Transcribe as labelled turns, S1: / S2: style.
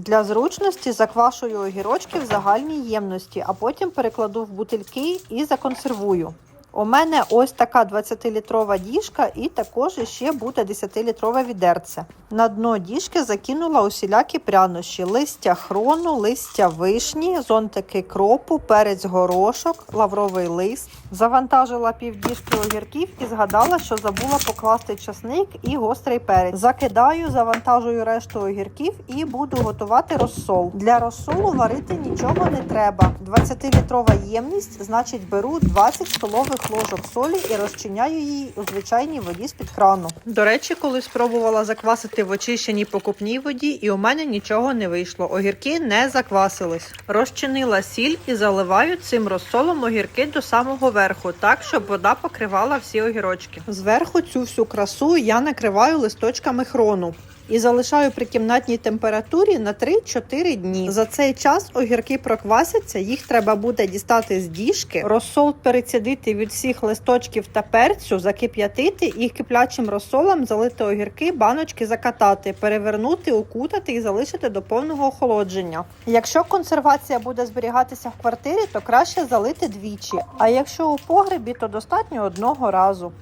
S1: Для зручності заквашую огірочки в загальній ємності, а потім перекладу в бутильки і законсервую. У мене ось така 20-літрова діжка і також ще буде 10-літрове відерце. На дно діжки закинула усілякі прянощі: листя хрону, листя вишні, зонтики кропу, перець горошок, лавровий лист. Завантажила півдіжки огірків і згадала, що забула покласти часник і гострий перець. Закидаю, завантажую решту огірків і буду готувати розсол. Для розсолу варити нічого не треба. 20-літрова ємність, значить беру 20 столових ложок солі і розчиняю її у звичайній воді з-під крану. До речі, коли спробувала заквасити в очищеній покупній воді, і у мене нічого не вийшло. Огірки не заквасились. Розчинила сіль і заливаю цим розсолом огірки до самого верху, так щоб вода покривала всі огірочки. Зверху цю всю красу я накриваю листочками хрону. І залишаю при кімнатній температурі на 3-4 дні. За цей час огірки проквасяться, їх треба буде дістати з діжки, розсол перецідити від всіх листочків та перцю, закип'ятити і киплячим розсолом залити огірки, баночки закатати, перевернути, укутати і залишити до повного охолодження. Якщо консервація буде зберігатися в квартирі, то краще залити двічі. А якщо у погребі, то достатньо одного разу.